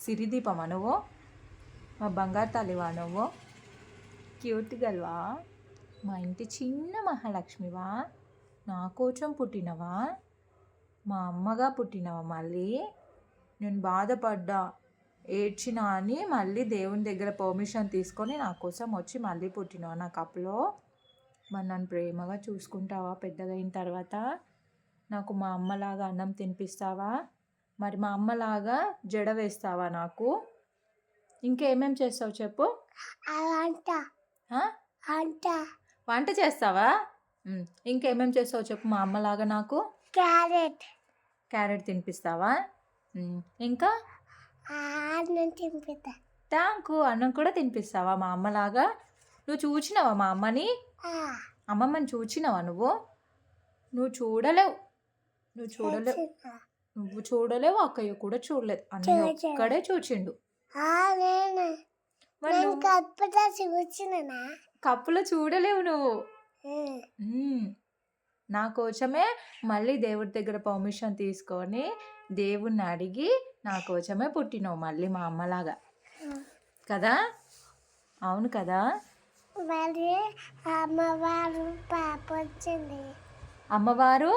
దీపమే సిరిదీపమా నువ్వు? మా బంగారు తల్లివా నువ్వు? క్యూట్ గల్వా మా ఇంటి చిన్న మహాలక్ష్మివా? నా కోసం పుట్టినవా? మా అమ్మగా పుట్టినవా మళ్ళీ? నేను బాధపడ్డా. ఏడ్చినా అని మళ్ళీ దేవుని దగ్గర పర్మిషన్ తీసుకొని నా కోసం వచ్చి మళ్ళీ పుట్టినవా నా కప్పులో? మరి నన్ను ప్రేమగా చూసుకుంటావా పెద్దగా అయిన తర్వాత? నాకు మా అమ్మలాగా అన్నం తినిపిస్తావా? మరి మా అమ్మలాగా జడ వేస్తావా నాకు? ఇంకేమేం చేస్తావు చెప్పు? అంట వంట. చేస్తావా? ఇంకేమేం చేస్తావు చెప్పు మా అమ్మలాగా నాకు. క్యారెట్. క్యారెట్ తినిపిస్తావా? ఇంకా? అన్నం ట్యాంకు అన్నం కూడా తినిపిస్తావా మా అమ్మలాగా? నువ్వు చూచినావా మా అమ్మని? అమ్మమ్మని చూచినావా నువ్వు? నువ్వు చూడలేవు. నువ్వు చూడలేవు. నువ్వు చూడలేవు అక్కయ్య కూడా చూడలేదు. చూడలేదు. ఒక్కడే చూచిండు. కప్పులో చూడలేవు నువ్వు. నా కోసమే మళ్ళీ దేవుడి దగ్గర పర్మిషన్ తీసుకొని దేవుణ్ణి అడిగి నా కోసమే పుట్టినావు మళ్ళీ మా అమ్మలాగా. కదా? అవును కదా? మరి అమ్మవారు పాప వచ్చింది అమ్మవారు